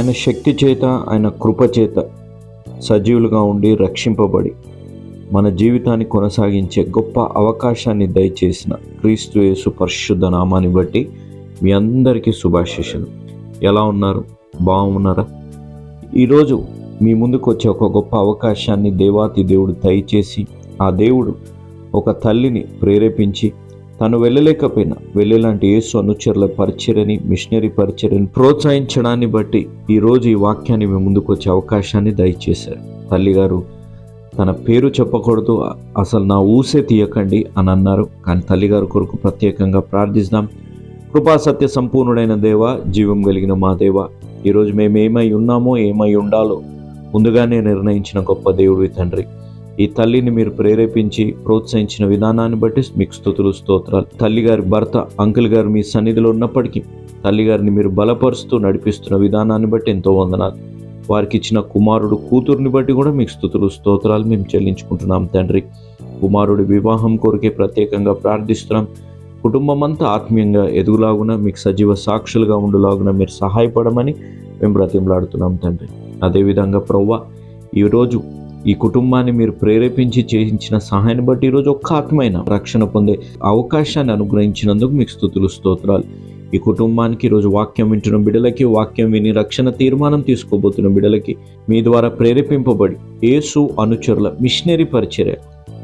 ఆయన శక్తి చేత ఆయన కృప చేత సజీవులుగా ఉండి రక్షింపబడి మన జీవితాన్ని కొనసాగించే గొప్ప అవకాశాన్ని దయచేసిన క్రీస్తు యేసు పరిశుద్ధ నామాన్ని బట్టి మీ అందరికీ శుభాశిషలు ఎలా ఉన్నారు? బాగున్నారా? ఈరోజు మీ ముందుకు వచ్చే ఒక గొప్ప అవకాశాన్ని దేవాతి దేవుడు దయచేసి ఆ దేవుడు ఒక తల్లిని ప్రేరేపించి తను వెళ్ళలేకపోయినా వెళ్ళేలాంటి యేసు అనుచరుల పరిచర్యని మిషనరీ పరిచర్యని ప్రోత్సహించడాన్ని బట్టి ఈరోజు ఈ వాక్యాన్ని మేము ముందుకు వచ్చే అవకాశాన్ని దయచేశారు. తల్లిగారు తన పేరు చెప్పకూడదు అసలు నా ఊసే తీయకండి అని అన్నారు. కానీ తల్లిగారి కొరకు ప్రత్యేకంగా ప్రార్థిస్తాం కృపా సత్య సంపూర్ణుడైన దేవ జీవం కలిగిన మా దేవ ఈరోజు మేము ఏమై ఉన్నామో ఏమై ఉండాలో ముందుగానే నిర్ణయించిన గొప్ప దేవుడి తండ్రి. ఈ తల్లిని మీరు ప్రేరేపించి ప్రోత్సహించిన విధానాన్ని బట్టి మీకు స్థుతులు స్తోత్రాలు. తల్లి గారి భర్త అంకుల్ గారు మీ సన్నిధిలో ఉన్నప్పటికీ తల్లి గారిని మీరు బలపరుస్తూ నడిపిస్తున్న విధానాన్ని బట్టి ఎంతో వందనాలు. వారికి ఇచ్చిన కుమారుడు కూతుర్ని బట్టి కూడా మీకు స్థుతులు స్తోత్రాలు మేము చెల్లించుకుంటున్నాం తండ్రి. కుమారుడి వివాహం కొరకే ప్రత్యేకంగా ప్రార్థిస్తున్నాం. కుటుంబం అంతా ఆత్మీయంగా ఎదుగులాగున మీకు సజీవ సాక్షులుగా ఉండులాగున మీరు సహాయపడమని మేము బ్రతిమలాడుతున్నాం తండ్రి. అదేవిధంగా ప్రవ్వ ఈరోజు ఈ కుటుంబాన్ని మీరు ప్రేరేపించి చేయించిన సహాయాన్ని బట్టి ఈరోజు ఒక్క ఆత్మైన రక్షణ పొందే అవకాశాన్ని అనుగ్రహించినందుకు మీకు స్థుతులు స్తోత్రాలు. ఈ కుటుంబానికి ఈరోజు వాక్యం వింటున్న బిడలకి వాక్యం విని రక్షణ తీర్మానం తీసుకోబోతున్న బిడలకి మీ ద్వారా ప్రేరేపింపబడి ఏసు అనుచరుల మిషనరీ పరిచర్య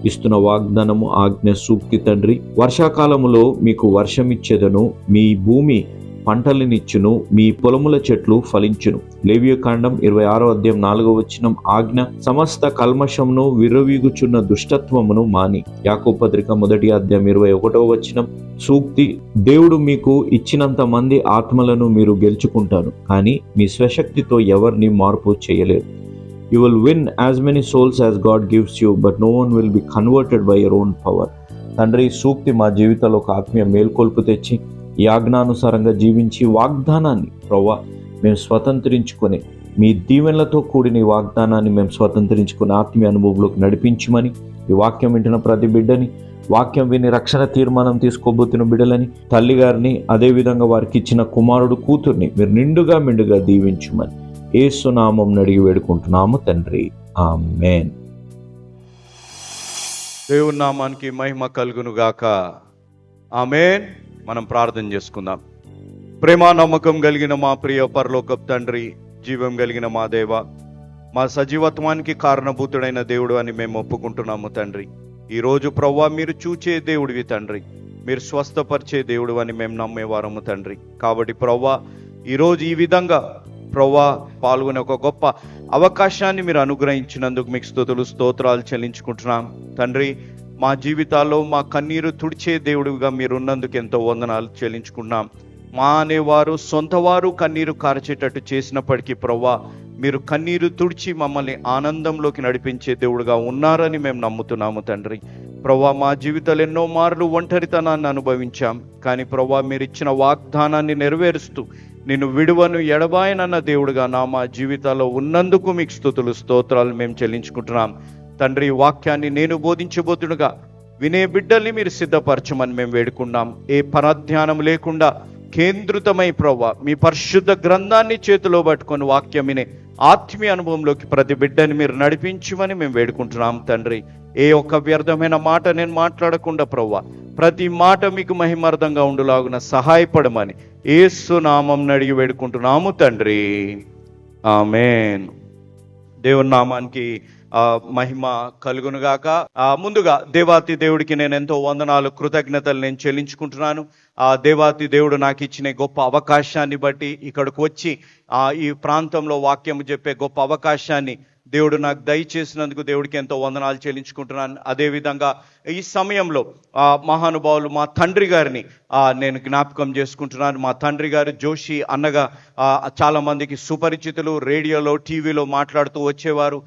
ఇస్తున్న వాగ్దానము ఆజ్ఞ సూక్తి తండ్రి. వర్షాకాలములో మీకు వర్షం ఇచ్చేదను మీ భూమి పంటలనిచ్చును మీ పొలముల చెట్లు ఫలించును. లేవ్యకాండం ఇరవై ఆరో అధ్యాయం నాలుగో వచ్చినం ఆజ్ఞ సమస్త కల్మషమును విర్రవీగుచున్న దుష్టత్వమును మాని. యాకో పత్రిక మొదటి అధ్యాయం ఇరవై ఒకటో వచ్చినం సూక్తి దేవుడు మీకు ఇచ్చినంత మంది ఆత్మలను మీరు గెలుచుకుంటారు కానీ మీ స్వశక్తితో ఎవరిని మార్పు చేయలేరు. You will win as many souls as God gives you but no one will be converted by your own power తండ్రి సూక్తి మా జీవితంలో ఒక ఆత్మీయ మేల్కొల్పు తెచ్చి ఈ ఆజ్ఞానుసారంగా జీవించి వాగ్దానాన్ని ప్రవ్వా మేము స్వతంత్రించుకొని మీ దీవెనలతో కూడిన ఈ వాగ్దానాన్ని మేము స్వతంత్రించుకుని ఆత్మీయ అనుభవంలోకి నడిపించమని ఈ వాక్యం వింటున్న ప్రతి బిడ్డని వాక్యం విని రక్షణ తీర్మానం తీసుకోబోతున్న బిడ్డలని తల్లిగారిని అదేవిధంగా వారికి ఇచ్చిన కుమారుడు కూతుర్ని మీరు నిండుగా మిండుగా దీవించమని ఏసునామం అడిగి వేడుకుంటున్నాము తండ్రి. ఆ మేన్ దేవునామానికి మహిమ కలుగును గాక. ఆమెన్. మనం ప్రార్థన చేసుకుందాం. ప్రేమ నమ్మకం కలిగిన మా ప్రియ పరలోకపు తండ్రి జీవం కలిగిన మా దేవ మా సజీవత్వానికి కారణభూతుడైన దేవుడు అని మేము ఒప్పుకుంటున్నాము తండ్రి. ఈరోజు ప్రవ్వా మీరు చూచే దేవుడివి తండ్రి. మీరు స్వస్థపరిచే దేవుడు అని మేము నమ్మేవారము తండ్రి. కాబట్టి ప్రవ్వా ఈరోజు ఈ విధంగా ప్రవ్వా పాల్గొనే ఒక గొప్ప అవకాశాన్ని మీరు అనుగ్రహించినందుకు మీకు స్థుతులు స్తోత్రాలు చెల్లించుకుంటున్నాం. తండ్రి మా జీవితాల్లో మా కన్నీరు తుడిచే దేవుడిగా మీరు ఉన్నందుకు ఎంతో వందనాలు చెల్లించుకున్నాం. మా అనేవారు సొంతవారు కన్నీరు కార్చేటట్టు చేసినప్పటికీ ప్రవ్వా మీరు కన్నీరు తుడిచి మమ్మల్ని ఆనందంలోకి నడిపించే దేవుడుగా ఉన్నారని మేము నమ్ముతున్నాము తండ్రి. ప్రవ్వా మా జీవితాలు ఎన్నో మార్లు ఒంటరితనాన్ని అనుభవించాం. కానీ ప్రవ్వా మీరు ఇచ్చిన వాగ్దానాన్ని నెరవేరుస్తూ నిన్ను విడువను ఎడబాయనన్న దేవుడుగా నా మా జీవితాల్లో ఉన్నందుకు మీకు స్థుతులు స్తోత్రాలు మేము చెల్లించుకుంటున్నాం. తండ్రి వాక్యాన్ని నేను బోధించబోతుడుగా వినే బిడ్డల్ని మీరు సిద్ధపరచమని మేము వేడుకున్నాం. ఏ పరధ్యానం లేకుండా కేంద్రితమై ప్రవ్వ మీ పరిశుద్ధ గ్రంథాన్ని చేతిలో పట్టుకొని వాక్యం వినే ఆత్మీయ అనుభవంలోకి ప్రతి బిడ్డని మీరు నడిపించమని మేము వేడుకుంటున్నాం తండ్రి. ఏ ఒక్క వ్యర్థమైన మాట నేను మాట్లాడకుండా ప్రవ్వ ప్రతి మాట మీకు మహిమార్థంగా ఉండులాగున సహాయపడమని ఏసు నామం అడిగి వేడుకుంటున్నాము తండ్రి. ఆమెన్. దేవుని నామానికి మహిమ కలుగునుగాక. ముందుగా దేవాతి దేవుడికి నేను ఎంతో వందనాలు కృతజ్ఞతలు నేను చెల్లించుకుంటున్నాను. ఆ దేవాతి దేవుడు నాకు ఇచ్చిన గొప్ప అవకాశాన్ని బట్టి ఇక్కడికి వచ్చి ఆ ఈ ప్రాంతంలో వాక్యం చెప్పే గొప్ప అవకాశాన్ని దేవుడు నాకు దయచేసినందుకు దేవుడికి ఎంతో వందనాలు చెల్లించుకుంటున్నాను. అదేవిధంగా ఈ సమయంలో ఆ మహానుభావులు మా తండ్రి గారిని నేను జ్ఞాపకం చేసుకుంటున్నాను. మా తండ్రి గారు జోషి అన్నగా చాలామందికి సుపరిచితులు రేడియోలో టీవీలో మాట్లాడుతూ వచ్చేవారు.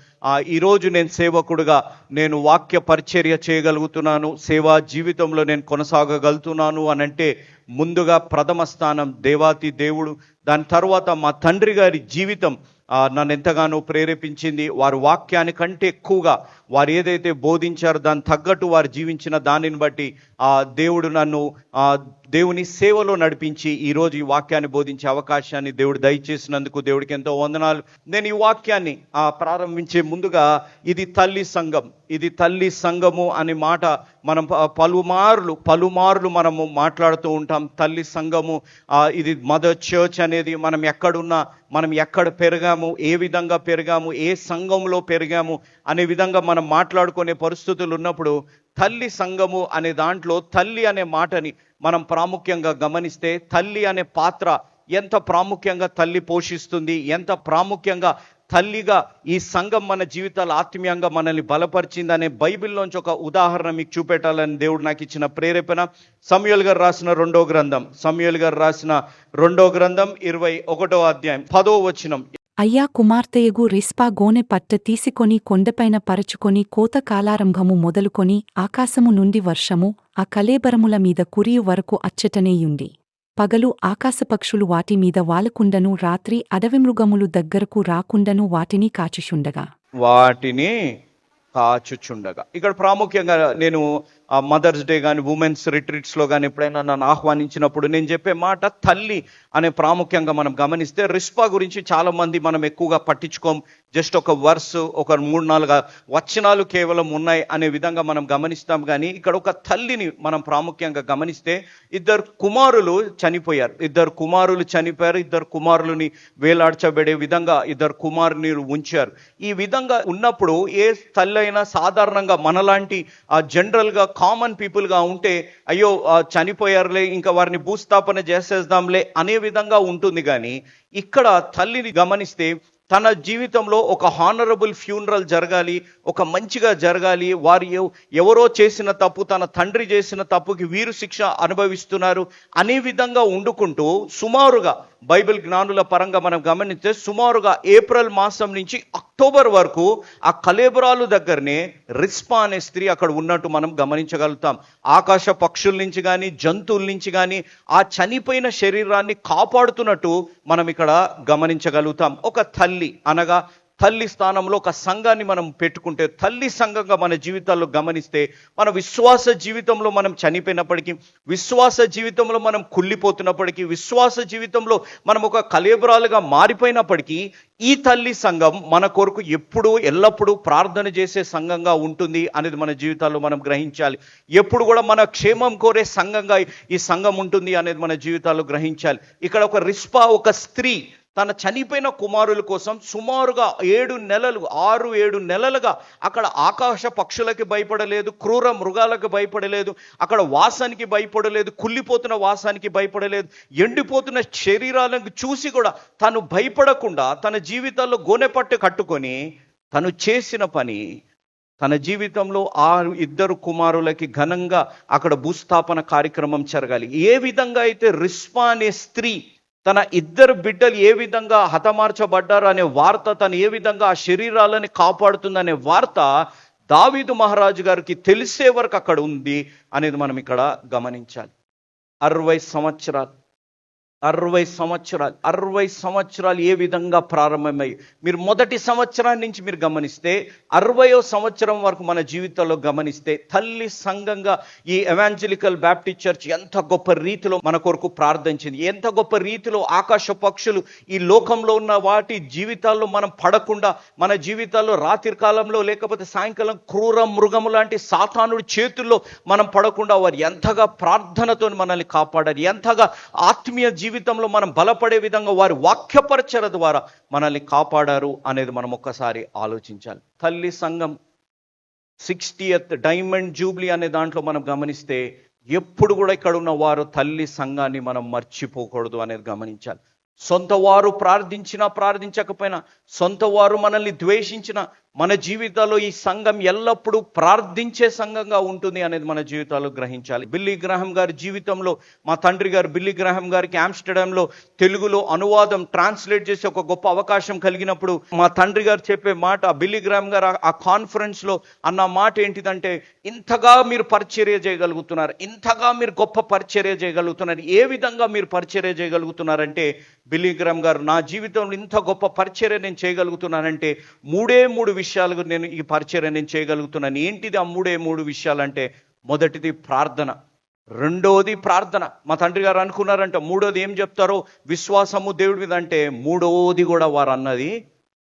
ఈరోజు నేను సేవకుడుగా నేను వాక్య పరిచర్య చేయగలుగుతున్నాను. సేవా జీవితంలో నేను కొనసాగగలుగుతున్నాను అని అంటే ముందుగా ప్రథమ స్థానం దేవాతి దేవుడు. దాని తర్వాత మా తండ్రి గారి జీవితం నన్ను ఎంతగానో ప్రేరేపించింది. వారి వాక్యాని కంటే ఎక్కువగా వారు ఏదైతే బోధించారో దాని తగ్గట్టు వారు జీవించిన దానిని బట్టి ఆ దేవుడు నన్ను ఆ దేవుని సేవలో నడిపించి ఈరోజు ఈ వాక్యాన్ని బోధించే అవకాశాన్ని దేవుడు దయచేసినందుకు దేవుడికి ఎంతో వందనాలు. నేను ఈ వాక్యాన్ని ఆ ప్రారంభించే ముందుగా ఇది తల్లి సంఘం. ఇది తల్లి సంఘము అనే మాట మనం పలుమార్లు పలుమార్లు మనము మాట్లాడుతూ ఉంటాం. తల్లి సంఘము ఇది మదర్ చర్చ్ అనేది మనం ఎక్కడున్నా మనం ఎక్కడ పెరిగాము ఏ విధంగా పెరిగాము ఏ సంఘంలో పెరిగాము అనే విధంగా మనం మాట్లాడుకునే పరిస్థితులు ఉన్నప్పుడు తల్లి సంఘము అనే దాంట్లో తల్లి అనే మాటని మనం ప్రాముఖ్యంగా గమనిస్తే తల్లి అనే పాత్ర ఎంత ప్రాముఖ్యంగా తల్లి పోషిస్తుంది ఎంత ప్రాముఖ్యంగా తల్లిగా ఈ సంఘం మన జీవితాలు ఆత్మీయంగా మనల్ని బలపరిచిందనే బైబిల్లోంచి ఒక ఉదాహరణ మీకు చూపెట్టాలని దేవుడు నాకు ఇచ్చిన ప్రేరేపణ. సమయల్ గారు రాసిన రెండో గ్రంథం. సమయల్ గారు రాసిన రెండో గ్రంథం ఇరవై ఒకటో అధ్యాయం పదో వచనం. అయ్యా కుమార్తెయగు రిస్పా గోనె పట్ట తీసుకొని కొండపైన పరచుకొని కోత కాలారంభము మొదలుకొని ఆకాశము నుండి వర్షము ఆ కలేబరముల మీద కురియు వరకు అచ్చటనేయుండి పగలు ఆకాశపక్షులు వాటి మీద వాలకుండను రాత్రి అడవి మృగములు దగ్గరకు రాకుండను వాటిని కాచుచుండగా. వాటిని కాచుచుండగా. ఇక్కడ ప్రాముఖ్యంగా నేను మదర్స్ డే కానీ ఉమెన్స్ రిట్రీట్స్లో కానీ ఎప్పుడైనా నన్ను ఆహ్వానించినప్పుడు నేను చెప్పే మాట తల్లి అనే ప్రాముఖ్యంగా మనం గమనిస్తే రిస్పా గురించి చాలా మంది మనం ఎక్కువగా పట్టించుకోం. జస్ట్ ఒక వర్స్ ఒక మూడు నాలుగు వచనాలు కేవలం ఉన్నాయి అనే విధంగా మనం గమనిస్తాం. కానీ ఇక్కడ ఒక తల్లిని మనం ప్రాముఖ్యంగా గమనిస్తే ఇద్దరు కుమారులు చనిపోయారు. ఇద్దరు కుమారులు చనిపోయారు. ఇద్దరు కుమారులని వేలాడ్చబడే విధంగా ఇద్దరు కుమారుని ఉంచారు. ఈ విధంగా ఉన్నప్పుడు ఏ తల్లి అయినా సాధారణంగా మనలాంటి ఆ జనరల్గా కామన్ పీపుల్గా ఉంటే అయ్యో చనిపోయారులే ఇంకా వారిని భూస్థాపన చేసేద్దాంలే అనే విధంగా ఉంటుంది. కానీ ఇక్కడ తల్లిని గమనిస్తే తన జీవితంలో ఒక హానరబుల్ ఫ్యూనరల్ జరగాలి ఒక మంచిగా జరగాలి. వారు ఎవరో చేసిన తప్పు తన తండ్రి చేసిన తప్పుకి వీరు శిక్ష అనుభవిస్తున్నారు అనే విధంగా వండుకుంటూ సుమారుగా బైబిల్ జ్ఞానుల పరంగా మనం గమనిస్తే సుమారుగా ఏప్రిల్ మాసం నుంచి అక్టోబర్ వరకు ఆ కలేబరాలు దగ్గరనే రిస్పా అనే స్త్రీ అక్కడ ఉన్నట్టు మనం గమనించగలుగుతాం. ఆకాశ పక్షుల నుంచి కానీ జంతువుల నుంచి కానీ ఆ చనిపోయిన శరీరాన్ని కాపాడుతున్నట్టు మనం ఇక్కడ గమనించగలుగుతాం. ఒక తల్లి అనగా తల్లి స్థానంలో ఒక సంఘాన్ని మనం పెట్టుకుంటే తల్లి సంఘంగా మన జీవితాల్లో గమనిస్తే మన విశ్వాస జీవితంలో మనం చనిపోయినప్పటికీ విశ్వాస జీవితంలో మనం కుళ్ళిపోతున్నప్పటికీ విశ్వాస జీవితంలో మనం ఒక కలేబరాలుగా మారిపోయినప్పటికీ ఈ తల్లి సంఘం మన కొరకు ఎప్పుడూ ఎల్లప్పుడూ ప్రార్థన చేసే సంఘంగా ఉంటుంది అనేది మన జీవితాల్లో మనం గ్రహించాలి. ఎప్పుడు కూడా మన క్షేమం కోరే సంఘంగా ఈ సంఘం ఉంటుంది అనేది మన జీవితాల్లో గ్రహించాలి. ఇక్కడ ఒక రిస్పా ఒక స్త్రీ తన చనిపోయిన కుమారుల కోసం సుమారుగా ఏడు నెలలు ఆరు ఏడు నెలలుగా అక్కడ ఆకాశ పక్షులకి భయపడలేదు క్రూర మృగాలకు భయపడలేదు అక్కడ వాసానికి భయపడలేదు కుళ్ళిపోతున్న వాసానికి భయపడలేదు ఎండిపోతున్న శరీరాలను చూసి కూడా తను భయపడకుండా తన జీవితాల్లో గోనెపట్టు కట్టుకొని తను చేసిన పని తన జీవితంలో ఆ ఇద్దరు కుమారులకి ఘనంగా అక్కడ భూస్థాపన కార్యక్రమం జరగాలి. ఏ విధంగా అయితే రిస్పా అనే స్త్రీ తన ఇద్దరు బిడ్డలు ఏ విధంగా హతమార్చబడ్డారు అనే వార్త తను ఏ విధంగా ఆ శరీరాలని కాపాడుతుందనే వార్త దావీదు మహారాజు గారికి తెలిసే వరకు అక్కడ ఉంది అనేది మనం ఇక్కడ గమనించాలి. అరవై సంవత్సరాలు అరవై సంవత్సరాలు అరవై సంవత్సరాలు ఏ విధంగా ప్రారంభమై మీరు మొదటి సంవత్సరాన్ని నుంచి మీరు గమనిస్తే అరవయో సంవత్సరం వరకు మన జీవితంలో గమనిస్తే తల్లి సంఘంగా ఈ ఎవాంజలికల్ బ్యాప్టిస్ట్ చర్చ్ ఎంత గొప్ప రీతిలో మన కొరకు ప్రార్థించింది ఎంత గొప్ప రీతిలో ఆకాశ పక్షులు ఈ లోకంలో ఉన్న వాటి జీవితాల్లో మనం పడకుండా మన జీవితాల్లో రాత్రి కాలంలో లేకపోతే సాయంకాలం క్రూర మృగము లాంటి సాతానుడి చేతుల్లో మనం పడకుండా వారు ఎంతగా ప్రార్థనతో మనల్ని కాపాడారు ఎంతగా ఆత్మీయ జీవితంలో మనం బలపడే విధంగా వారి వాక్యపరచర ద్వారా మనల్ని కాపాడారు అనేది మనం ఒక్కసారి ఆలోచించాలి. తల్లి సంఘం సిక్స్టీయత్ డైమండ్ జూబ్లీ అనే దాంట్లో మనం గమనిస్తే ఎప్పుడు కూడా ఇక్కడ ఉన్న వారు తల్లి సంఘాన్ని మనం మర్చిపోకూడదు అనేది గమనించాలి. సొంత వారు ప్రార్థించినా ప్రార్థించకపోయినా సొంత వారు మనల్ని ద్వేషించిన మన జీవితాల్లో ఈ సంఘం ఎల్లప్పుడూ ప్రార్థించే సంఘంగా ఉంటుంది అనేది మన జీవితాల్లో గ్రహించాలి. బిల్లీ గ్రహం గారి జీవితంలో మా తండ్రి గారు బిల్లీ గ్రహం గారికి ఆమ్స్టర్డామ్లో తెలుగులో అనువాదం ట్రాన్స్లేట్ చేసే ఒక గొప్ప అవకాశం కలిగినప్పుడు మా తండ్రి గారు చెప్పే మాట బిల్లీ గ్రహం గారు ఆ- కాన్ఫరెన్స్లో కాన్ఫరెన్స్లో అన్న మాట ఏంటిదంటే ఇంతగా మీరు పరిచర్య చేయగలుగుతున్నారు ఇంతగా మీరు గొప్ప పరిచర్య చేయగలుగుతున్నారు ఏ విధంగా మీరు పరిచర్య చేయగలుగుతున్నారంటే బిల్లీ గ్రహం గారు నా జీవితంలో ఇంత గొప్ప పరిచర్య నేను చేయగలుగుతున్నానంటే మూడే మూడు విషయాలు నేను ఈ పరిచయం నేను చేయగలుగుతున్నాను ఏంటిది ఆ మూడే మూడు విషయాలంటే మొదటిది ప్రార్థన రెండోది ప్రార్థన. మా తండ్రి గారు అనుకున్నారంట మూడోది ఏం చెప్తారో? విశ్వాసము దేవుడి మీద అంటే మూడోది కూడా వారు అన్నది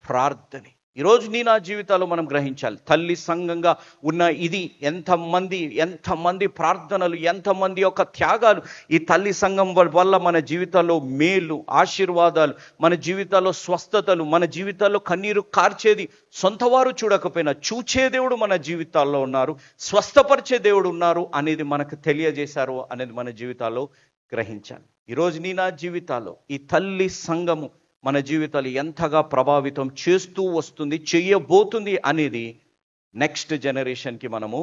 ప్రార్థనే. ఈరోజు నీ నా జీవితాలు మనం గ్రహించాలి. తల్లి సంఘంగా ఉన్న ఇది ఎంతమంది ఎంతమంది ప్రార్థనలు ఎంతమంది యొక్క త్యాగాలు ఈ తల్లి సంఘం వల్ల మన జీవితాల్లో మేలు ఆశీర్వాదాలు మన జీవితాల్లో స్వస్థతలు మన జీవితాల్లో కన్నీరు కార్చేది సొంతవారు చూడకపోయినా చూచే దేవుడు మన జీవితాల్లో ఉన్నారు స్వస్థపరిచే దేవుడు ఉన్నారు అనేది మనకు తెలియజేశారు అనేది మన జీవితాల్లో గ్రహించాలి. ఈరోజు నీ నా జీవితాల్లో ఈ తల్లి సంఘము మన జీవితాలు ఎంతగా ప్రభావితం చేస్తూ వస్తుంది చేయబోతుంది అనేది నెక్స్ట్ జనరేషన్కి మనము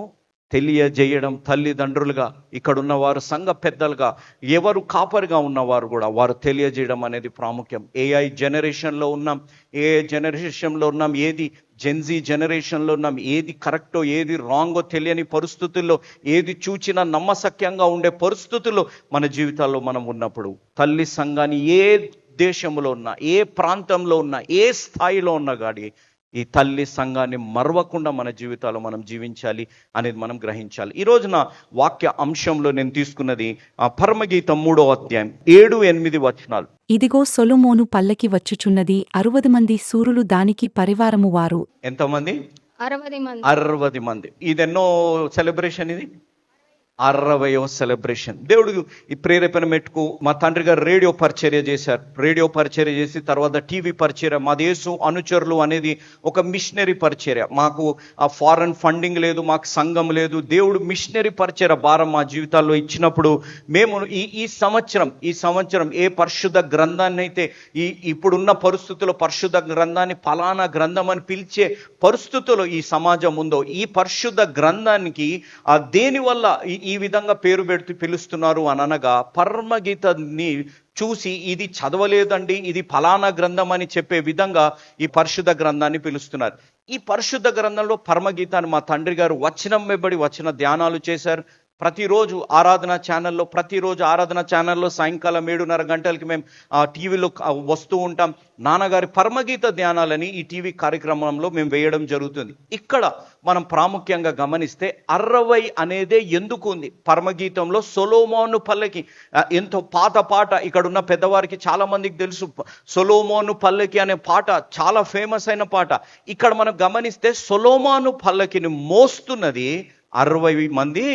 తెలియజేయడం తల్లిదండ్రులుగా ఇక్కడ ఉన్నవారు సంఘ పెద్దలుగా ఎవరు కాపరిగా ఉన్నవారు కూడా వారు తెలియజేయడం అనేది ప్రాముఖ్యం. ఏఐ జనరేషన్లో ఉన్నాం ఏ జనరేషన్లో ఉన్నాం ఏది జెన్జీ జనరేషన్లో ఉన్నాం ఏది కరెక్టో ఏది రాంగో తెలియని పరిస్థితుల్లో ఏది చూచినా నమ్మసక్యంగా ఉండే పరిస్థితుల్లో మన జీవితాల్లో మనం ఉన్నప్పుడు తల్లి సంఘాన్ని ఏ దేశంలో ఉన్నా ఏ ప్రాంతంలో ఉన్నా ఏ స్థాయిలో ఉన్నా గాడి ఈ తల్లి సంఘాన్ని మరవకుండా మన జీవితాల్లో మనం జీవించాలి అనేది మనం గ్రహించాలి. ఈ రోజున వాక్య అంశంలో నేను తీసుకున్నది ఆ పరమగీతం మూడో అధ్యాయం ఏడు ఎనిమిది వచనాలు. ఇదిగో సొలొమోను పల్లకి వచ్చుచున్నది అరువది మంది సూరులు దానికి పరివారము వారు. ఎంతమంది? అరవది మంది. అరవది మంది. ఇది ఎన్నో సెలబ్రేషన్ ఇది? అరవయో సెలబ్రేషన్. దేవుడు ఈ ప్రేరేపణ మెట్టుకు మా తండ్రి గారు రేడియో పరిచర్య చేశారు. రేడియో పరిచర్య చేసి తర్వాత టీవీ పరిచర్య మా దేశం అనుచరులు అనేది ఒక మిషనరీ పరిచర్య. మాకు ఆ ఫారెన్ ఫండింగ్ లేదు మాకు సంఘం లేదు. దేవుడు మిషనరీ పరిచర్య భారం మా జీవితాల్లో ఇచ్చినప్పుడు మేము ఈ ఈ సంవత్సరం ఈ సంవత్సరం ఏ పరిశుద్ధ గ్రంథాన్ని అయితే ఈ ఇప్పుడున్న పరిస్థితుల్లో పరిశుద్ధ గ్రంథాన్ని ఫలానా గ్రంథం అని పిలిచే పరిస్థితుల్లో ఈ సమాజం ఉందో ఈ పరిశుద్ధ గ్రంథానికి ఆ దేని వల్ల ఈ- విధంగా పేరు పెడుతూ పిలుస్తున్నారు అని అనగా పరమగీతని చూసి ఇది చదవలేదండి ఇది ఫలానా గ్రంథం అని చెప్పే విధంగా ఈ పరిశుద్ధ గ్రంథాన్ని పిలుస్తున్నారు. ఈ పరిశుద్ధ గ్రంథంలో పరమగీతాన్ని మా తండ్రి గారు వచనం వెంబడి వచ్చిన ధ్యానాలు చేశారు. ప్రతిరోజు ఆరాధన ఛానల్లో ప్రతిరోజు ఆరాధన ఛానల్లో సాయంకాలం ఏడున్నర గంటలకి మేము టీవీలో వస్తూ ఉంటాం. నాన్నగారి పరమగీత ధ్యానాలని ఈ టీవీ కార్యక్రమంలో మేము వేయడం జరుగుతుంది. ఇక్కడ మనం ప్రాముఖ్యంగా గమనిస్తే అరవై అనేదే ఎందుకు ఉంది? పరమగీతంలో సొలోమోను పల్లకి ఎంతో పాత పాట ఇక్కడ ఉన్న పెద్దవారికి చాలా మందికి తెలుసు. సొలోమోను పల్లకి అనే పాట చాలా ఫేమస్ అయిన పాట. ఇక్కడ మనం గమనిస్తే సొలోమాను పల్లకిని మోస్తున్నది అరవై మంది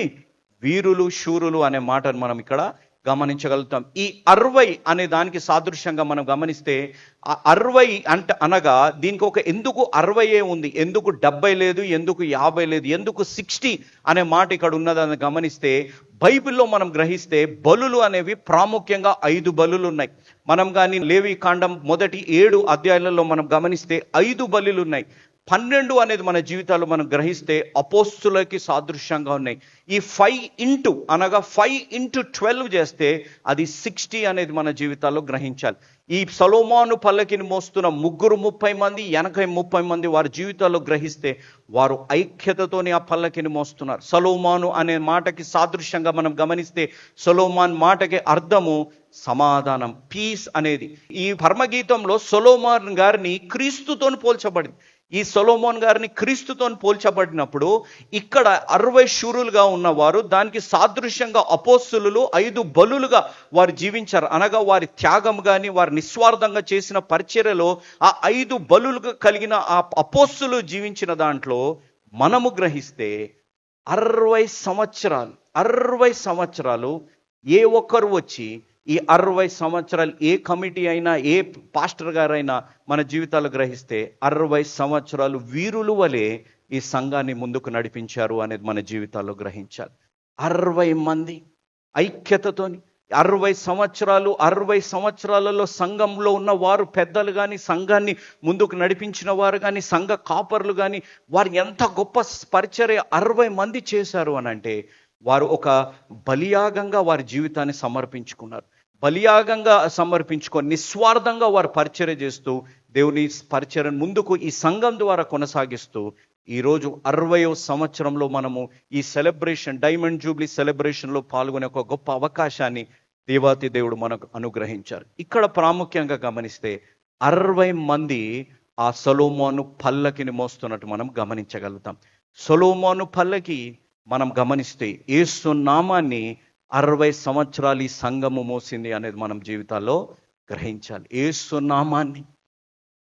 వీరులు శూరులు అనే మాటను మనం ఇక్కడ గమనించగలుగుతాం. ఈ అరవై అనే దానికి సాదృశ్యంగా మనం గమనిస్తే ఆ అరవై అంట అనగా దీనికి ఒక ఎందుకు అరవయే ఉంది? ఎందుకు డెబ్బై లేదు? ఎందుకు యాభై లేదు? ఎందుకు సిక్స్టీ అనే మాట ఇక్కడ ఉన్నదని గమనిస్తే బైబిల్లో మనం గ్రహిస్తే బలులు అనేవి ప్రాముఖ్యంగా ఐదు బలులు ఉన్నాయి. మనం కానీ లేవి కాండం మొదటి ఏడు అధ్యాయాలలో మనం గమనిస్తే ఐదు బలులు ఉన్నాయి. పన్నెండు అనేది మన జీవితాలు మనం గ్రహిస్తే అపోస్తులకి సాదృశ్యంగా ఉన్నాయి. ఈ ఫైవ్ ఇంటూ అనగా ఫైవ్ ఇంటూ ట్వెల్వ్ చేస్తే అది సిక్స్టీ అనేది మన జీవితాల్లో గ్రహించాలి. ఈ సలోమాను పల్లకిని మోస్తున్న ముగ్గురు ముప్పై మంది ఎనభై ముప్పై మంది వారి జీవితాల్లో గ్రహిస్తే వారు ఐక్యతతోని ఆ పల్లకిని మోస్తున్నారు. సలోమాను అనే మాటకి సాదృశ్యంగా మనం గమనిస్తే సొలోమాన్ మాటకి అర్థము సమాధానం పీస్ అనేది. ఈ పరమగీతంలో సొలోమాన్ గారిని క్రీస్తుతోని పోల్చబడింది. ఈ సొలోమోన్ గారిని క్రీస్తుతో పోల్చబడినప్పుడు ఇక్కడ అరవై శూరులుగా ఉన్నవారు దానికి సాదృశ్యంగా అపోస్తులు ఐదు బలులుగా వారు జీవించారు. అనగా వారి త్యాగం కానీ వారి నిస్వార్థంగా చేసిన పరిచర్యలో ఆ ఐదు బలులుగా కలిగిన ఆ అపోస్తులు జీవించిన దాంట్లో మనము గ్రహిస్తే అరవై సంవత్సరాలు అరవై సంవత్సరాలు ఏ ఒక్కరు వచ్చి ఈ అరవై సంవత్సరాలు ఏ కమిటీ అయినా ఏ పాస్టర్ గారైనా మన జీవితాలు గ్రహిస్తే అరవై సంవత్సరాలు వీరులు వలె ఈ సంఘాన్ని ముందుకు నడిపించారు అనేది మన జీవితాల్లో గ్రహించాలి. అరవై మంది ఐక్యతతోని అరవై సంవత్సరాలు అరవై సంవత్సరాలలో సంఘంలో ఉన్న వారు పెద్దలు కానీ సంఘాన్ని ముందుకు నడిపించిన వారు కానీ సంఘ కాపర్లు కానీ వారు ఎంత గొప్ప పరిచర్య అరవై మంది చేశారు అని అంటే వారు ఒక బలియాగంగా వారి జీవితాన్ని సమర్పించుకున్నారు. బలియాగంగా సమర్పించుకొని నిస్వార్థంగా వారు పరిచర్య చేస్తూ దేవుని పరిచర్యను ముందుకు ఈ సంఘం ద్వారా కొనసాగిస్తూ ఈరోజు అరవయో సంవత్సరంలో మనము ఈ సెలబ్రేషన్ డైమండ్ జూబ్లీ సెలబ్రేషన్లో పాల్గొనే ఒక గొప్ప అవకాశాన్ని దేవాతి దేవుడు మనకు అనుగ్రహించారు. ఇక్కడ ప్రాముఖ్యంగా గమనిస్తే అరవై మంది ఆ సొలోమోను పల్లకిని మోస్తున్నట్టు మనం గమనించగలుగుతాం. సొలోమోను పల్లకి మనం గమనిస్తే ఏసు నామాన్ని అరవై సంవత్సరాలు ఈ సంఘము మోసింది అనేది మనం జీవితాల్లో గ్రహించాలి. ఏ సున్నామాన్ని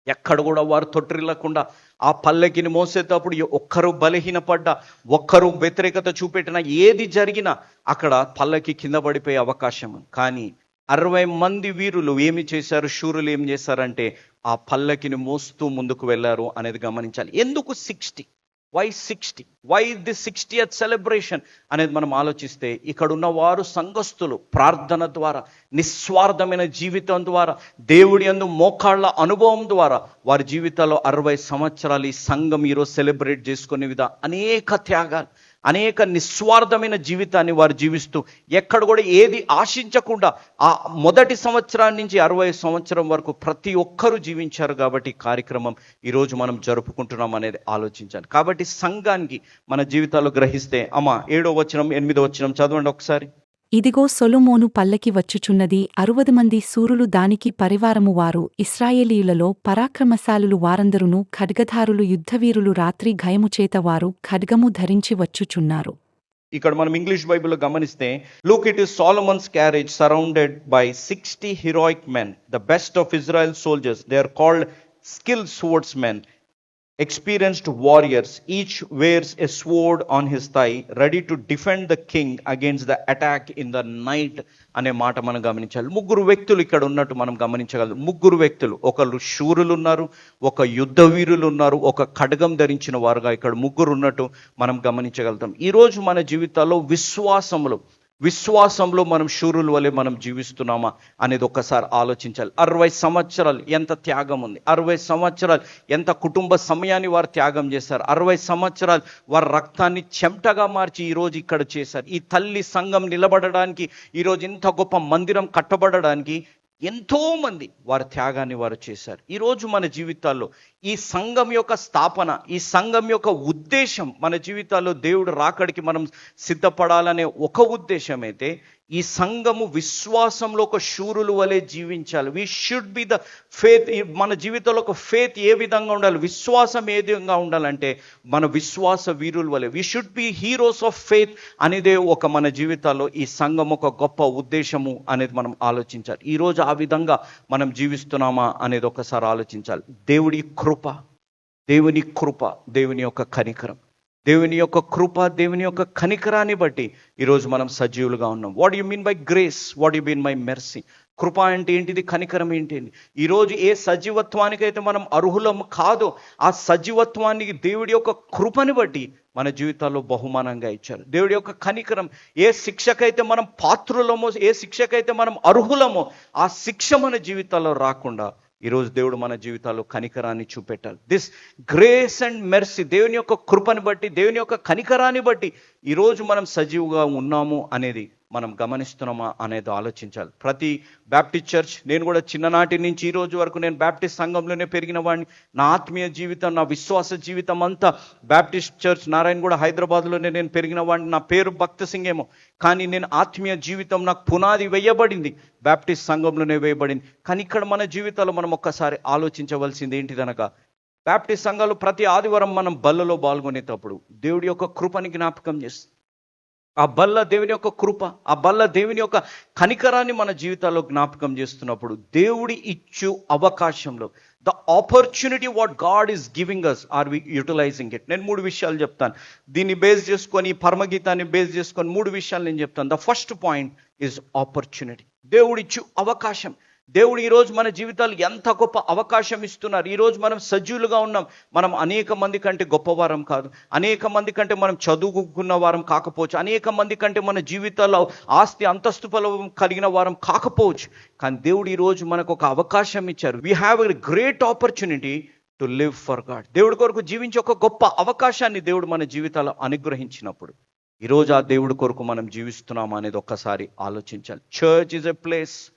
ఎక్కడ కూడా వారు తొట్టిల్లకుండా ఆ పల్లకిని మోసేటప్పుడు ఒక్కరు బలహీనపడ్డ ఒక్కరు వ్యతిరేకత చూపెట్టినా ఏది జరిగినా అక్కడ పల్లకి కింద పడిపోయే అవకాశం కానీ అరవై మంది వీరులు ఏమి చేశారు? శూరులు ఏం చేశారంటే ఆ పల్లకిని మోస్తూ ముందుకు వెళ్ళారు అనేది గమనించాలి. ఎందుకు sixty? Why sixty why the sixty at celebration అనేది మనం ఆలోచిస్తే ఇక్కడ ఉన్న వారు సంఘస్థులు ప్రార్థన ద్వారా నిస్వార్థమైన జీవితం ద్వారా దేవుడి అందు మోకాళ్ళ అనుభవం ద్వారా వారి జీవితాల్లో అరవై సంవత్సరాలు ఈ సంఘం ఈరోజు సెలబ్రేట్ చేసుకునే విధ అనేక త్యాగాలు. అనేక నిస్వార్థమైన జీవితాన్ని వారు జీవిస్తూ ఎక్కడ కూడా ఏది ఆశించకుండా ఆ మొదటి సంవత్సరాన్ని నుంచి అరవై సంవత్సరం వరకు ప్రతి ఒక్కరూ జీవించారు కాబట్టి కార్యక్రమం ఈరోజు మనం జరుపుకుంటున్నాం అనేది ఆలోచించాలి. కాబట్టి సంఘానికి మన జీవితాలు గ్రహిస్తే అమ్మ ఏడో వచనం ఎనిమిదో వచనం చదవండి ఒకసారి. ఇదిగో సొలొమోను పల్లకి వచ్చుచున్నది. అరువది మంది సూరులు దానికి పరివారము వారు ఇస్రాయేలీయులలో పరాక్రమశాలులు వారందరును ఖడ్గధారులు యుద్ధవీరులు రాత్రి భయముచేత వారు ఖడ్గము ధరించి వచ్చుచున్నారు. ఇక్కడ మనం ఇంగ్లీష్ బైబిల్లో గమనిస్తే look it is Solomon's carriage surrounded by sixty heroic men the best of Israel soldiers they are called skill swords men experienced warriors each wears a sword on his thigh ready to defend the king against the attack in the night అనే మాట మనం గమనించాలి. ముగ్గురు వ్యక్తులు ఇక్కడ ఉన్నట్టు మనం గమనించగలం. ముగ్గురు వ్యక్తులు ఒకరు శూరులు ఉన్నారు ఒక యుద్ధ వీరులు ఉన్నారు ఒక ఖడ్గం ధరించిన వారుగా ఇక్కడ ముగ్గురు ఉన్నట్టు మనం గమనించగలుగుతాం. ఈరోజు మన జీవితాల్లో విశ్వాసములు విశ్వాసంలో మనం శూరుల వలె మనం జీవిస్తున్నామా అనేది ఒక్కసారి ఆలోచించాలి. అరవై సంవత్సరాలు ఎంత త్యాగం ఉంది? అరవై సంవత్సరాలు ఎంత కుటుంబ సమయాన్ని వారు త్యాగం చేశారు? అరవై సంవత్సరాలు వారి రక్తాన్ని చెమటగా మార్చి ఈరోజు ఇక్కడ చేశారు. ఈ తల్లి సంఘం నిలబడడానికి ఈరోజు ఇంత గొప్ప మందిరం కట్టబడడానికి ఎంతో మంది వారి త్యాగాన్ని వారు చేశారు. ఈరోజు మన జీవితాల్లో ఈ సంఘం యొక్క స్థాపన ఈ సంఘం యొక్క ఉద్దేశం మన జీవితాల్లో దేవుడు రాకడికి మనం సిద్ధపడాలనే ఒక ఉద్దేశం అయితే ఈ సంఘము విశ్వాసంలో ఒక శూరులు వలె జీవించాలి. We should be the faith మన జీవితంలో ఒక ఫేత్ ఏ విధంగా ఉండాలి? విశ్వాసం ఏ విధంగా ఉండాలంటే మన విశ్వాస వీరుల వలె. We should be heroes of faith అనేదే ఒక మన జీవితాల్లో ఈ సంఘం ఒక గొప్ప ఉద్దేశము అనేది మనం ఆలోచించాలి. ఈరోజు ఆ విధంగా మనం జీవిస్తున్నామా అనేది ఒకసారి ఆలోచించాలి. దేవుడి కృప దేవుని కృప దేవుని యొక్క కనికరం. దేవుని యొక్క కృప దేవుని యొక్క కనికరాన్ని బట్టి ఈరోజు మనం సజీవులుగా ఉన్నాం. What you mean by grace what you mean by mercy కృప అంటే ఏంటిది? కనికరం ఏంటిది? ఈరోజు ఏ సజీవత్వానికైతే మనం అర్హులం కాదో ఆ సజీవత్వానికి దేవుడి యొక్క కృపని బట్టి మన జీవితాల్లో బహుమానంగా ఇచ్చారు. దేవుడి యొక్క కనికరం ఏ శిక్షకైతే మనం పాత్రులమో ఏ శిక్షకైతే మనం అర్హులమో ఆ శిక్ష మన జీవితాల్లో రాకుండా ఈరోజు దేవుడు మన జీవితాల్లో కనికరాన్ని చూపెట్టాలి. దిస్ గ్రేస్ అండ్ మెర్సీ దేవుని యొక్క కృపని బట్టి దేవుని యొక్క కనికరాన్ని బట్టి ఈరోజు మనం సజీవుగా ఉన్నాము అనేది మనం గమనిస్తున్నామా అనేది ఆలోచించాలి. ప్రతి బ్యాప్టిస్ట్ చర్చ్ నేను కూడా చిన్ననాటి నుంచి ఈ రోజు వరకు నేను బ్యాప్టిస్ట్ సంఘంలోనే పెరిగిన వాడిని. నా ఆత్మీయ జీవితం నా విశ్వాస జీవితం అంతా బ్యాప్టిస్ట్ చర్చ్ నారాయణ కూడా హైదరాబాద్లోనే నేను పెరిగిన వాడిని. నా పేరు భక్త సింగ్ ఏమో కానీ నేను ఆత్మీయ జీవితం నాకు పునాది వేయబడింది. బ్యాప్టిస్ట్ సంఘంలోనే వేయబడింది. కానీ ఇక్కడ మన జీవితాల్లో మనం ఒక్కసారి ఆలోచించవలసింది ఏంటిదనగా బ్యాప్టిస్ట్ సంఘాలు ప్రతి ఆదివారం మనం బల్లలో పాల్గొనేటప్పుడు దేవుడి యొక్క కృపని జ్ఞాపకం చేస్తుంది ఆ బల్ల దేవుని యొక్క కృప ఆ బల్ల దేవుని యొక్క కనికరాన్ని మన జీవితాల్లో జ్ఞాపకం చేస్తున్నప్పుడు దేవుడి ఇచ్చు అవకాశంలో. The opportunity what God is giving us are we utilising it నేను మూడు విషయాలు చెప్తాను. దీన్ని బేస్ చేసుకొని ఈ పరమగీతాన్ని బేస్ చేసుకొని మూడు విషయాలు నేను చెప్తాను. The first point is opportunity దేవుడిచ్చు అవకాశం. దేవుడు ఈరోజు మన జీవితాలు ఎంత గొప్ప అవకాశం ఇస్తున్నారు. ఈరోజు మనం సజీవులుగా ఉన్నాం. మనం అనేక మంది కంటే గొప్పవారం కాదు. అనేక మంది కంటే మనం చదువుకున్న వారం కాకపోవచ్చు. అనేక మంది కంటే మన జీవితాల్లో ఆస్తి అంతస్తు ఫలం కలిగిన వారం కాకపోవచ్చు. కానీ దేవుడు ఈరోజు మనకు ఒక అవకాశం ఇచ్చారు. We have a great opportunity to live for God దేవుడి కొరకు జీవించే ఒక గొప్ప అవకాశాన్ని దేవుడు మన జీవితాల్లో అనుగ్రహించినప్పుడు ఈరోజు ఆ దేవుడి కొరకు మనం జీవిస్తున్నాం అనేది ఒక్కసారి ఆలోచించాలి. చర్చ్ ఇస్ ఎ ప్లేస్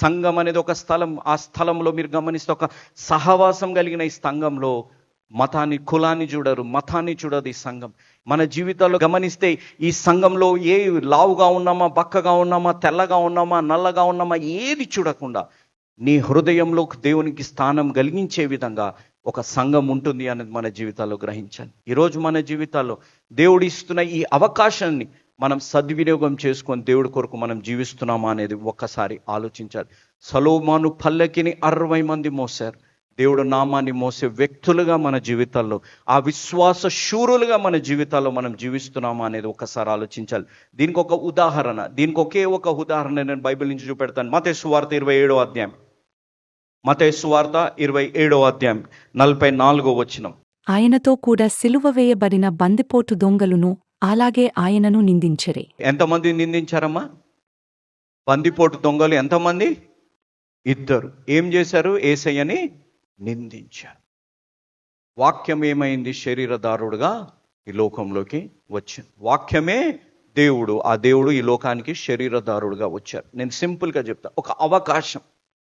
సంఘం అనేది ఒక స్థలం ఆ స్థలంలో మీరు గమనిస్తే ఒక సహవాసం కలిగిన ఈ సంఘంలో మతాన్ని కులాన్ని చూడరు మతాన్ని చూడదు ఈ సంఘం. మన జీవితాల్లో గమనిస్తే ఈ సంఘంలో ఏ లావుగా ఉన్నామా బక్కగా ఉన్నామా తెల్లగా ఉన్నామా నల్లగా ఉన్నామా ఏది చూడకుండా నీ హృదయంలో దేవునికి స్థానం కలిగించే విధంగా ఒక సంఘం ఉంటుంది అనేది మన జీవితాల్లో గ్రహించాలి. ఈరోజు మన జీవితాల్లో దేవుడు ఇస్తున్న ఈ అవకాశాన్ని మనం సద్వినియోగం చేసుకొని దేవుడి కొరకు మనం జీవిస్తున్నామా అనేది ఒక్కసారి ఆలోచించాలి. సలోమాను పల్లకిని అరవై మంది మోసారు. దేవుడు నామాన్ని మోసే వ్యక్తులుగా మన జీవితాల్లో ఆ విశ్వాస శూరులుగా మన జీవితాల్లో మనం జీవిస్తున్నామా అనేది ఒకసారి ఆలోచించాలి. దీనికి ఒక ఉదాహరణ దీనికి ఒకే ఒక ఉదాహరణ నేను బైబిల్ నుంచి చూపెడతాను. మతే సువార్త ఇరవై ఏడో అధ్యాయం. మతే సువార్త ఇరవై ఏడో అధ్యాయం నలభై నాలుగో వచ్చినం ఆయనతో కూడా సిలువ వేయబడిన బందిపోటు దొంగలును అలాగే ఆయనను నిందించరే. ఎంతమంది నిందించారమ్మా? పందిపోటు దొంగలు ఎంతమంది? ఇద్దరు. ఏం చేశారు? ఏసయ్యని నిందించారు. వాక్యం ఏమైంది? శరీరదారుడుగా ఈ లోకంలోకి వచ్చింది. వాక్యమే దేవుడు. ఆ దేవుడు ఈ లోకానికి శరీరదారుడుగా వచ్చారు. నేను సింపుల్గా చెప్తా. ఒక అవకాశం.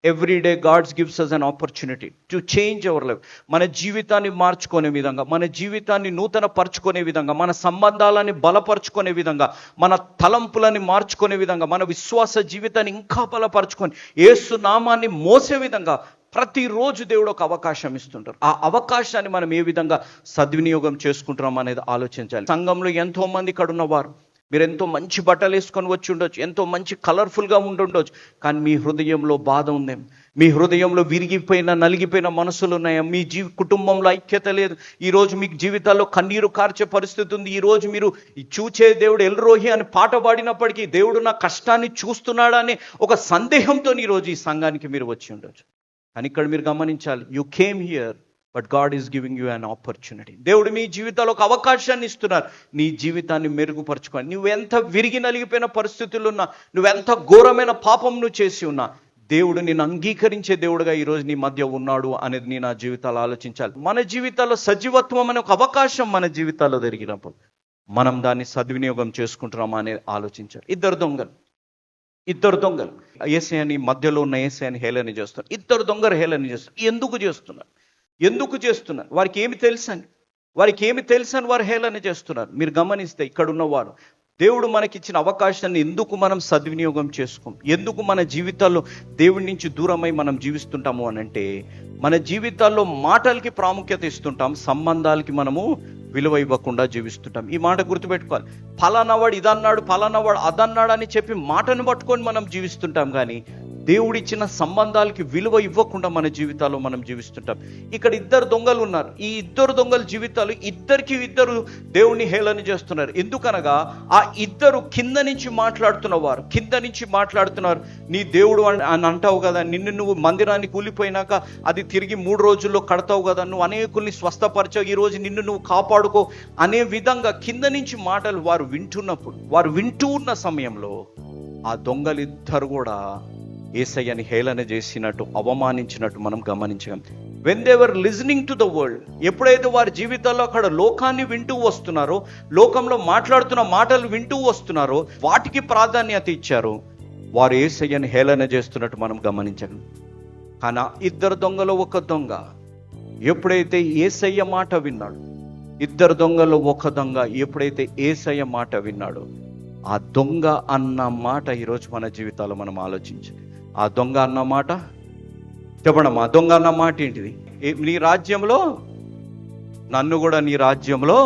Every day God's gives us an opportunity to change our life మన జీవితాన్ని మార్చుకునే విధంగా మన జీవితాన్ని నూతన పరుచుకునే విధంగా మన సంబంధాలని బలపరుచుకునే విధంగా మన తలంపులని మార్చుకునే విధంగా మన విశ్వాస జీవితాన్ని ఇంకా బలపరుచుకొని ఏసు నామాన్ని మోసే విధంగా ప్రతిరోజు దేవుడు ఒక అవకాశం ఇస్తుంటారు. ఆ అవకాశాన్ని మనం ఏ విధంగా సద్వినియోగం చేసుకుంటున్నాం అనేది ఆలోచించాలి. సంఘంలో ఎంతో మంది ఇక్కడ ఉన్నవారు మీరు ఎంతో మంచి బట్టలు వేసుకొని వచ్చి ఉండొచ్చు ఎంతో మంచి కలర్ఫుల్గా ఉండుండొచ్చు కానీ మీ హృదయంలో బాధ ఉందేం. మీ హృదయంలో విరిగిపోయిన నలిగిపోయిన మనసులు ఉన్నాయా? మీ జీవి కుటుంబంలో ఐక్యత లేదు. ఈరోజు మీ మీకు జీవితాల్లో కన్నీరు కార్చే పరిస్థితి ఉంది. ఈరోజు మీరు చూచే దేవుడు ఎల్రోహి అని పాట పాడినప్పటికీ దేవుడు నా కష్టాన్ని చూస్తున్నాడా అనే ఒక సందేహంతో ఈరోజు ఈ సంఘానికి మీరు వచ్చి ఉండొచ్చు. కానీ ఇక్కడ మీరు గమనించాలి. You came here but God is giving you an opportunity దేవుడు మీ జీవితాల్లో ఒక అవకాశాన్ని ఇస్తున్నారు. నీ జీవితాన్ని మెరుగుపరచుకోండి నువ్వు ఎంత విరిగి నలిగిపోయిన పరిస్థితులు ఉన్నా నువ్వెంత ఘోరమైన పాపం నువ్వు చేసి ఉన్నా దేవుడు నేను అంగీకరించే దేవుడుగా ఈరోజు నీ మధ్య ఉన్నాడు అనేది నీ నా జీవితాలు ఆలోచించాలి. మన జీవితాల్లో సజీవత్వం అనే ఒక అవకాశం మన జీవితాల్లో జరిగినప్పుడు మనం దాన్ని సద్వినియోగం చేసుకుంటున్నామా అనేది ఆలోచించాలి. ఇద్దరు దొంగలు. ఇద్దరు దొంగలు. ఏసయాని మధ్యలో ఉన్న ఏసయాని హేళన చేస్తున్నారు. ఇద్దరు దొంగలు హేళన చేస్తున్నారు. ఎందుకు చేస్తున్నారు? ఎందుకు చేస్తున్నారు? వారికి ఏమి తెలుసని వారికి ఏమి తెలుసని వారు హేళన చేస్తున్నారు? మీరు గమనిస్తే ఇక్కడ ఉన్నవారు దేవుడు మనకిచ్చిన అవకాశాన్ని ఎందుకు మనం సద్వినియోగం చేసుకోం? ఎందుకు మన జీవితాల్లో దేవుడి నుంచి దూరమై మనం జీవిస్తుంటాము అని అంటే మన జీవితాల్లో మాటలకి ప్రాముఖ్యత ఇస్తుంటాం సంబంధాలకి మనము విలువ ఇవ్వకుండా జీవిస్తుంటాం. ఈ మాట గుర్తుపెట్టుకోవాలి. ఫలానా ఇదన్నాడు ఫలానవాడు అదన్నాడు అని చెప్పి మాటను పట్టుకొని మనం జీవిస్తుంటాం కానీ దేవుడిచ్చిన సంబంధాలకి విలువ ఇవ్వకుండా మన జీవితాల్లో మనం జీవిస్తుంటాం. ఇక్కడ ఇద్దరు దొంగలు ఉన్నారు. ఈ ఇద్దరు దొంగల జీవితాలు ఇద్దరికి ఇద్దరు దేవుణ్ణి హేళన చేస్తున్నారు. ఎందుకనగా ఆ ఇద్దరు కింద నుంచి మాట్లాడుతున్నవారు కింద నుంచి మాట్లాడుతున్నారు. నీ దేవుడు అని అని అంటావు కదా నిన్ను నువ్వు మందిరాన్ని కూలిపోయినాక అది తిరిగి మూడు రోజుల్లో కడతావు కదా నువ్వు అనేకుల్ని స్వస్థపరచావు ఈ రోజు నిన్ను నువ్వు కాపాడుకో అనే విధంగా కింద నుంచి మాటలు వారు వింటున్నప్పుడు వారు వింటూ ఉన్న సమయంలో ఆ దొంగలిద్దరు కూడా ఏసయ్యని హేళన చేసినట్టు అవమానించినట్టు మనం గమనించగలం. When they're listening to the world ఎప్పుడైతే వారి జీవితాల్లో అక్కడ లోకాన్ని వింటూ వస్తున్నారో లోకంలో మాట్లాడుతున్న మాటలు వింటూ వస్తున్నారో వాటికి ప్రాధాన్యత ఇచ్చారు వారు ఏసయ్యని హేళన చేస్తున్నట్టు మనం గమనించగలం. కానీ ఇద్దరు దొంగలో ఒక దొంగ. ఎప్పుడైతే ఏసయ్య మాట విన్నాడు ఇద్దరు దొంగలో ఒక దొంగ ఎప్పుడైతే ఏసయ్య మాట విన్నాడో ఆ దొంగ అన్న మాట ఈరోజు మన జీవితాల్లో మనం ఆలోచించాలి ఆ దొంగ అన్న మాట? చెప్పడమ్మా దొంగ అన్న మాట ఏంటిది? నీ రాజ్యంలో నన్ను కూడా నీ రాజ్యంలో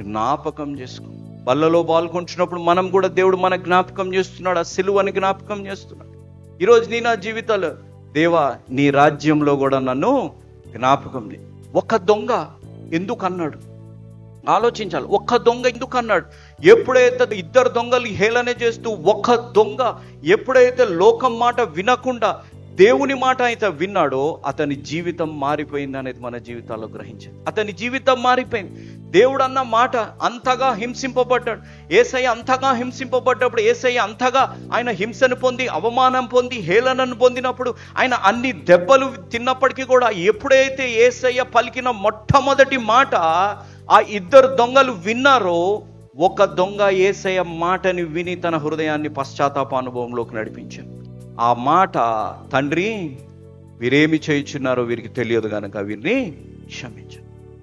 జ్ఞాపకం చేసుకో. బల్లలో పాల్గొంటున్నప్పుడు మనం కూడా దేవుడు మన జ్ఞాపకం చేస్తున్నాడు ఆ సిలువని జ్ఞాపకం చేస్తున్నాడు. ఈరోజు నీ నా జీవితాలు దేవా నీ రాజ్యంలో కూడా నన్ను జ్ఞాపకం చే ఒక దొంగ ఎందుకు అన్నాడు ఆలోచించాలి. ఒక్క దొంగ ఎందుకు అన్నాడు ఎప్పుడైతే ఇద్దరు దొంగలు హేళన చేస్తూ ఒక్క దొంగ ఎప్పుడైతే లోకం మాట వినకుండా దేవుని మాట అయితే విన్నాడో అతని జీవితం మారిపోయింది అనేది మన జీవితాల్లో గ్రహించింది అతని జీవితం మారిపోయింది. దేవుడు అన్న మాట అంతగా హింసింపబడ్డాడు. ఏసయ్య అంతగా హింసింపబడ్డప్పుడు ఏసయ్య అంతగా ఆయన హింసను పొంది అవమానం పొంది హేళనను పొందినప్పుడు ఆయన అన్ని దెబ్బలు తిన్నప్పటికీ కూడా ఎప్పుడైతే ఏసయ్య పలికిన మొట్టమొదటి మాట ఆ ఇద్దరు దొంగలు విన్నారో ఒక దొంగ ఏసయ్య మాటని విని తన హృదయాన్ని పశ్చాత్తాప అనుభవంలోకి నడిపించాను ఆ మాట తండ్రి వీరేమి చేయించున్నారో వీరికి తెలియదు కనుక వీరిని క్షమించు.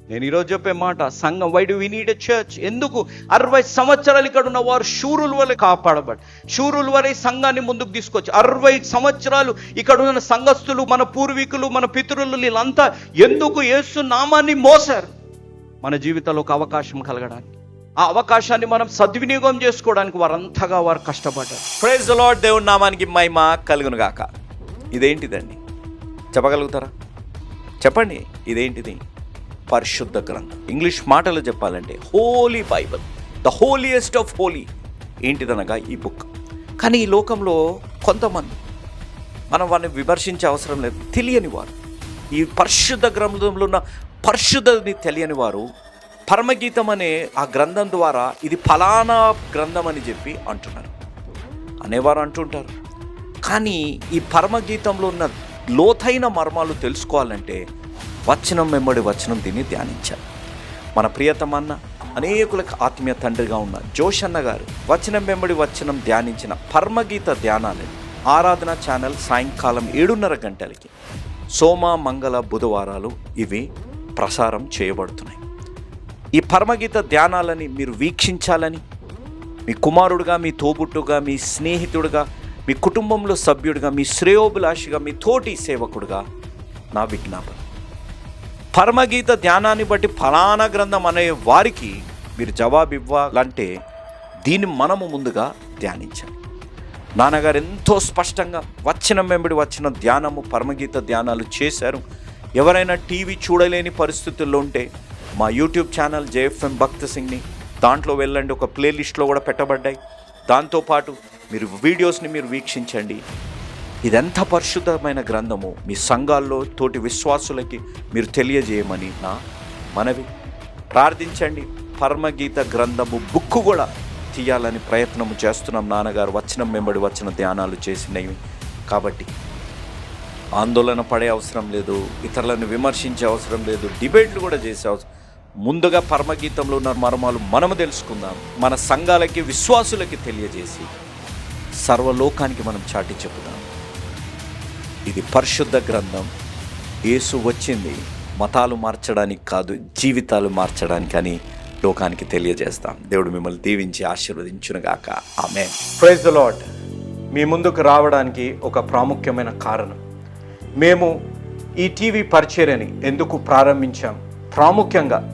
నేను ఈరోజు చెప్పే మాట సంఘం వైడు వి నీడ్ చర్చ్. ఎందుకు? అరవై సంవత్సరాలు ఇక్కడ ఉన్న వారు శూరుల వల్ల కాపాడబడి శూరుల వలె సంఘాన్ని ముందుకు తీసుకొచ్చి అరవై సంవత్సరాలు ఇక్కడ ఉన్న సంఘస్థులు మన పూర్వీకులు మన పితరులు వీళ్ళంతా ఎందుకు యేసు నామాన్ని మోసారు మన జీవితంలో ఒక అవకాశం కలగడానికి. ఆ అవకాశాన్ని మనం సద్వినియోగం చేసుకోవడానికి వారంతగా వారు కష్టపడ్డారు. ప్రైజ్ లాడ్ దేవుని నామానికి మహిమ కలుగును గాక ఇదేంటిదండి? చెప్పగలుగుతారా? చెప్పండి ఇదేంటిది? పరిశుద్ధ గ్రంథం. ఇంగ్లీష్ మాటలు చెప్పాలంటే holy Bible the holiest of holy ఏంటిదనగా ఈ బుక్ కానీ ఈ లోకంలో కొంతమంది మనం వారిని విమర్శించే అవసరం లేదు తెలియని వారు. ఈ పరిశుద్ధ గ్రంథంలో ఉన్న పరిశుద్ధని తెలియని వారు పరమగీతం అనే ఆ గ్రంథం ద్వారా ఇది ఫలానా గ్రంథం అని చెప్పి అంటున్నారు. అనేవారు అంటుంటారు. కానీ ఈ పరమగీతంలో ఉన్న లోతైన మర్మాలు తెలుసుకోవాలంటే వచనం వెంబడి వచనం దీన్ని ధ్యానించాలి. మన ప్రియతమన్న అనేకులకు ఆత్మీయ తండ్రిగా ఉన్న జోషన్న గారు వచనం వెంబడి వచనం ధ్యానించిన పరమగీత ధ్యానాలు ఆరాధన ఛానల్ సాయంకాలం ఏడున్నర గంటలకి సోమ మంగళ బుధవారాలు ఇవి ప్రసారం చేయబడుతున్నాయి. ఈ పరమగీత ధ్యానాలని మీరు వీక్షించాలని మీ కుమారుడుగా మీ తోబుట్టుగా మీ స్నేహితుడుగా మీ కుటుంబంలో సభ్యుడిగా మీ శ్రేయోభిలాషిగా మీ తోటి సేవకుడుగా నా విజ్ఞాపన. పరమగీత ధ్యానాన్ని బట్టి ఫలానా గ్రంథం అనే వారికి మీరు జవాబు ఇవ్వాలంటే దీన్ని మనము ముందుగా ధ్యానించాలి. నాన్నగారు ఎంతో స్పష్టంగా వచ్చిన వెంబడి వచ్చిన ధ్యానము పరమగీత ధ్యానాలు చేశారు. ఎవరైనా టీవీ చూడలేని పరిస్థితుల్లో ఉంటే మా యూట్యూబ్ ఛానల్ జేఎఫ్ఎం భక్త సింగ్ని దాంట్లో వెళ్ళండి ఒక ప్లేలిస్ట్లో కూడా పెట్టబడ్డాయి. దాంతోపాటు మీరు వీడియోస్ని మీరు వీక్షించండి. ఇదెంత పరిశుద్ధమైన గ్రంథము మీ సంఘాల్లో తోటి విశ్వాసులకి మీరు తెలియజేయమని నా మనవి. ప్రార్థించండి పరమగీత గ్రంథము బుక్ కూడా తీయాలని ప్రయత్నం చేస్తున్నాం నాన్నగారు. వచనం వెంబడి వచ్చిన ధ్యానాలు చేసినవి. కాబట్టి ఆందోళన పడే అవసరం లేదు ఇతరులను విమర్శించే అవసరం లేదు డిబేట్లు కూడా చేసే అవసరం ముందుగా పరమగీతంలో ఉన్న మర్మాలు మనము తెలుసుకుందాం. మన సంఘాలకి విశ్వాసులకి తెలియజేసి సర్వలోకానికి మనం చాటి చెప్పుదాం. ఇది పరిశుద్ధ గ్రంథం. యేసు వచ్చింది. మతాలు మార్చడానికి కాదు జీవితాలు మార్చడానికి అని లోకానికి తెలియజేస్తాం. దేవుడు మిమ్మల్ని దీవించి ఆశీర్వదించునుగాక. ఆమె ప్రైజ్ ద లాడ్ మీ ముందుకు రావడానికి ఒక ప్రాముఖ్యమైన కారణం. మేము ఈ టీవీ పరిచర్యని ఎందుకు ప్రారంభించాం? ప్రాముఖ్యంగా